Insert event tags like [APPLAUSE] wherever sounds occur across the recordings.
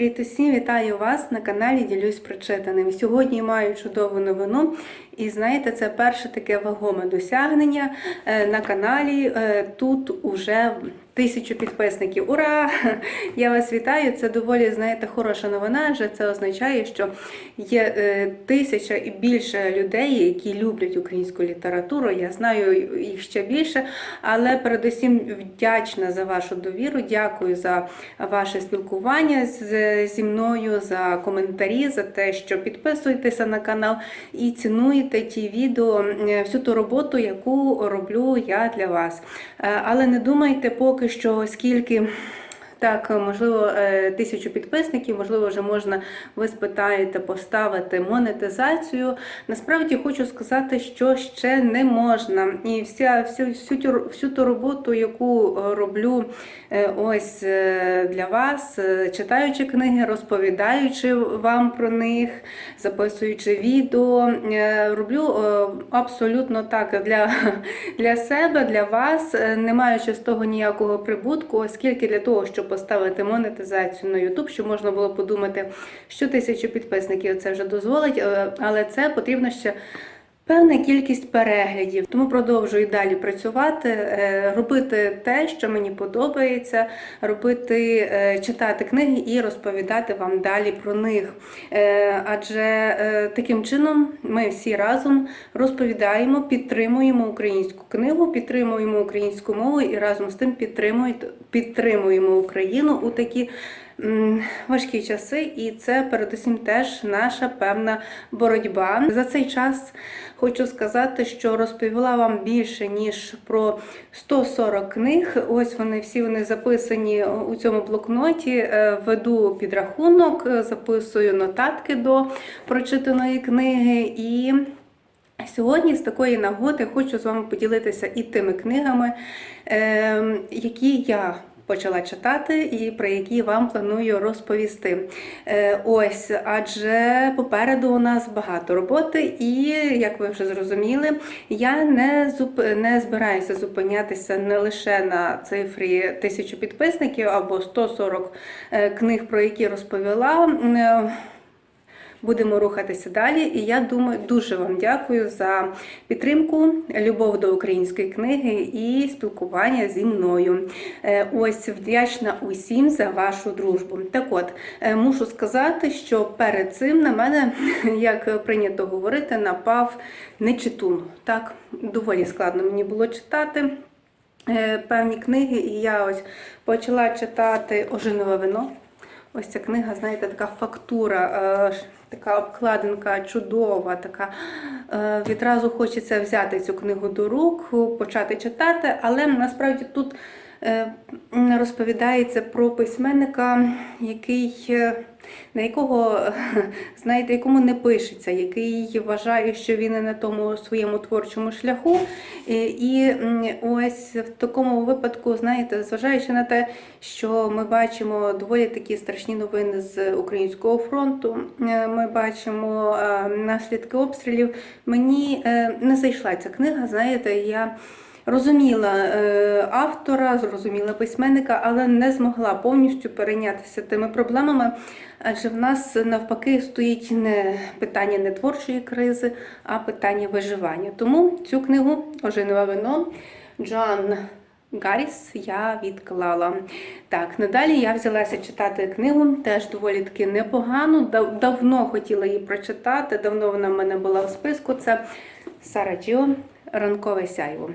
Привіт усім, вітаю вас на каналі Ділюсь прочитаним. Сьогодні маю чудову новину, і знаєте, це перше таке вагоме досягнення Е, на каналі. е, Тут уже тисячу підписників. Ура! Я вас вітаю! Це доволі, знаєте, хороша новина, адже це означає, що є е, тисяча і більше людей, які люблять українську літературу. Я знаю їх ще більше, але передусім вдячна за вашу довіру. Дякую за ваше спілкування зі мною, за коментарі, за те, що підписуєтеся на канал і цінуєте ті відео, е, всю ту роботу, яку роблю я для вас. Е, Але не думайте поки що, скільки. Так, можливо, е, тисячу підписників, можливо, вже можна, ви спитаєте, поставити монетизацію. Насправді хочу сказати, що ще не можна. І вся, всю, всю, всю ту роботу, яку е, роблю е, ось е, для вас, е, читаючи книги, розповідаючи вам про них, записуючи відео, е, роблю е, абсолютно так для, [LAUGHS] для себе, для вас, е, не маючи з того ніякого прибутку, оскільки для того, щоб поставити монетизацію на YouTube, щоб можна було подумати, що тисячу підписників це вже дозволить, е, але це потрібно ще. Певна кількість переглядів, тому продовжую далі працювати, е, робити те, що мені подобається, робити, е, читати книги і розповідати вам далі про них. Е, Адже таким чином ми всі разом розповідаємо, підтримуємо українську книгу, підтримуємо українську мову і разом з тим підтримуємо Україну у такі важкі часи, і це передусім теж наша певна боротьба. За цей час хочу сказати, що розповіла вам більше ніж про 140 книг. Ось вони всі вони записані у цьому блокноті. Е, Веду підрахунок, записую нотатки до прочитаної книги і. Сьогодні з такої нагоди хочу з вами поділитися і тими книгами, е, які я почала читати і про які вам планую розповісти. Е, Ось, адже попереду у нас багато роботи, і як ви вже зрозуміли, я не зуп... не збираюся зупинятися не лише на цифрі тисячу підписників або 140 е, книг, про які розповіла. Будемо рухатися далі, і я думаю, дуже вам дякую за підтримку, любов до української книги і спілкування зі мною. Е, Ось вдячна усім за вашу дружбу. Так от е, мушу сказати, що перед цим на мене, [LAUGHS] як прийнято говорити, напав нечитун. Так, доволі складно мені було читати. е, Певні книги, і я ось почала читати Ожинове вино. Ось ця книга, знаєте, така фактура, е, така обкладинка чудова, така е, відразу хочеться взяти цю книгу до рук, почати читати, але насправді тут розповідається про письменника, який. е, На якого, е, [LAUGHS] знаєте, якому не пишеться, який вважає, що він на тому своєму творчому шляху. І, і ось в такому випадку, знаєте, зважаючи на те, що ми бачимо доволі такі страшні новини з українського фронту, е, ми бачимо е, наслідки обстрілів. Мені е, не зайшла ця книга, знаєте, я. Розуміла е, автора, зрозуміла письменника, але не змогла повністю перейнятися тими проблемами, адже в нас навпаки стоїть не питання не творчої кризи, а питання виживання. Тому цю книгу Ожинове вино Джоан Гарріс я відклала. Так, надалі я взялася читати книгу, теж доволі таки непогано. Дав- Давно хотіла її прочитати, давно вона в мене була в списку. Це Сара Джіо Ранкове сяйво.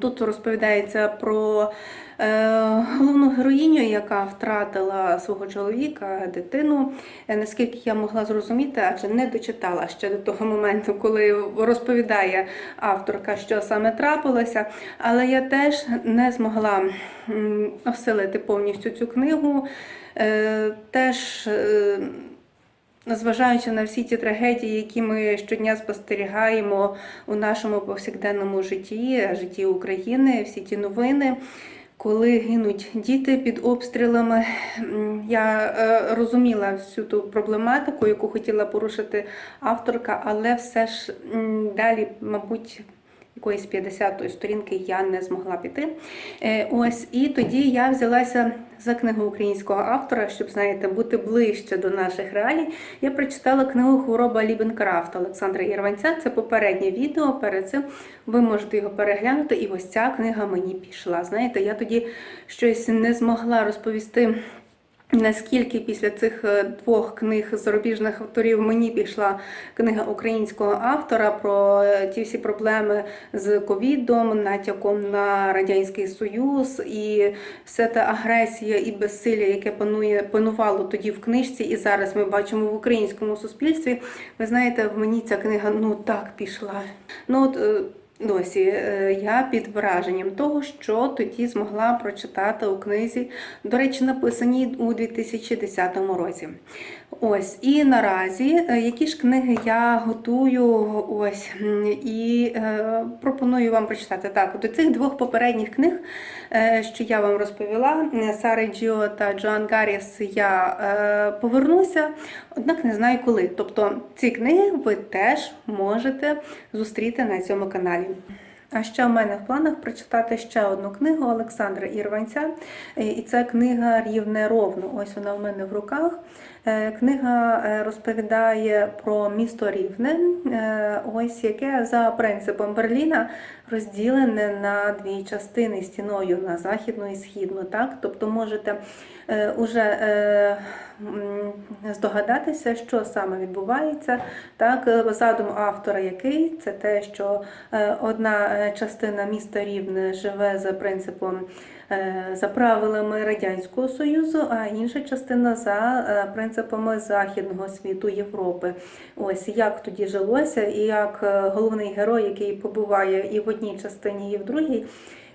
Тут розповідається про е, головну героїню, яка втратила свого чоловіка, дитину. Е, Наскільки я могла зрозуміти, адже не дочитала ще до того моменту, коли розповідає авторка, що саме трапилося. Але я теж не змогла м, осилити повністю цю книгу. Е, Теж Незважаючи на всі ті трагедії, які ми щодня спостерігаємо у нашому повсякденному житті, житті України, всі ті новини, коли гинуть діти під обстрілами, я е, розуміла всю ту проблематику, яку хотіла порушити авторка, але все ж далі, мабуть, якоїсь 50-ї сторінки я не змогла піти. Е, Ось і тоді я взялася за книгу українського автора, щоб знаєте, бути ближче до наших реалій. Я прочитала книгу Хвороба Лібенкрафт Олександра Ірванця. Це попереднє відео. Перед цим ви можете його переглянути. І ось ця книга мені пішла. Знаєте, я тоді щось не змогла розповісти. Наскільки після цих е, двох книг зарубіжних авторів мені пішла книга українського автора про е, ті всі проблеми з ковідом, натяком на радянський союз і все та агресія і безсилля, яке панує панувало тоді в книжці, і зараз ми бачимо в українському суспільстві. Ви знаєте, в мені ця книга ну так пішла. Ну от е, Досі е, я під враженням того, що тоді змогла прочитати у книзі, до речі, написаній у 2010 році. Ось і наразі е, які ж книги я готую ось і е, пропоную вам прочитати. Так, до цих двох попередніх книг, е, що я вам розповіла, е, Сари Джіо та Джоан Гарріс, я е, повернуся, однак не знаю коли. Тобто ці книги ви теж можете зустріти на цьому каналі. А ще в мене в планах прочитати ще одну книгу Олександра Ірванця. І це книга Рівне ровно. Ось вона в мене в руках. Е, Книга е, розповідає про місто Рівне, е, ось яке за принципом Берліна розділене на дві частини стіною на західну і східну. Так? Тобто можете уже здогадатися, що саме відбувається. Так, задум автора який це те, що одна частина міста Рівне живе за принципом. За правилами Радянського Союзу, а інша частина за е, принципами Західного світу Європи. Ось як тоді жилося, і як е, головний герой, який побуває і в одній частині, і в другій,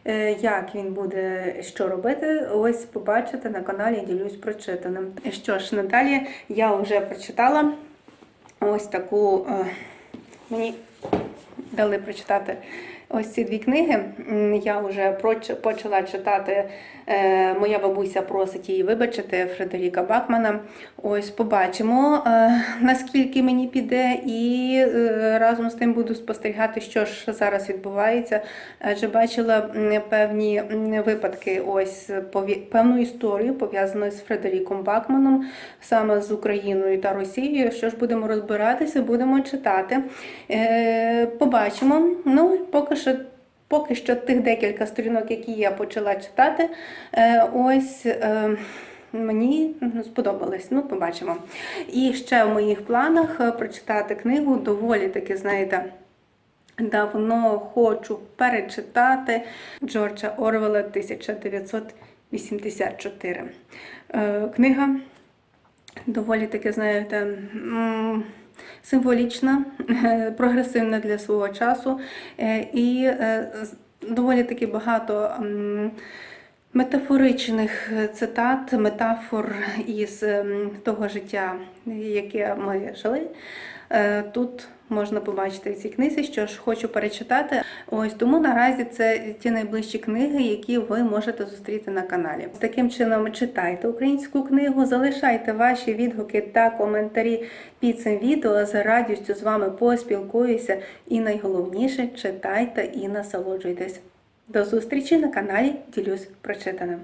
е, як він буде що робити, ось побачите на каналі ділюсь прочитаним. Що ж, надалі я вже прочитала ось таку е, мені дали прочитати ось ці дві книги. Я вже почала читати е, Моя бабуся просить її вибачити Фредеріка Бакмана. Ось побачимо, е, наскільки мені піде, і е, разом з тим буду спостерігати, що ж зараз відбувається. Адже бачила певні випадки, ось певну історію пов'язану з Фредеріком Бакманом, саме з Україною та Росією. Що ж будемо розбиратися, будемо читати. Побачимо. Ну, поки що. Поки що тих декілька сторінок, які я почала читати, е, ось е, мені сподобалось. Ну, побачимо. І ще в моїх планах е, прочитати книгу доволі таки, знаєте. Давно хочу перечитати Джорджа Орвела 1984. Е, Книга доволі таки, знаєте, символічна, [LAUGHS] прогресивна для свого часу е, і е, доволі таки багато. Метафоричних цитат, метафор із ем, того життя, яке ми жили. Е, Тут можна побачити в цій книзі, що ж хочу перечитати. Ось тому наразі це ті найближчі книги, які ви можете зустріти на каналі. Таким чином, читайте українську книгу, залишайте ваші відгуки та коментарі під цим відео. З радістю з вами поспілкуюся. І найголовніше читайте і насолоджуйтесь. До зустрічі на каналі Ділюсь прочитаним.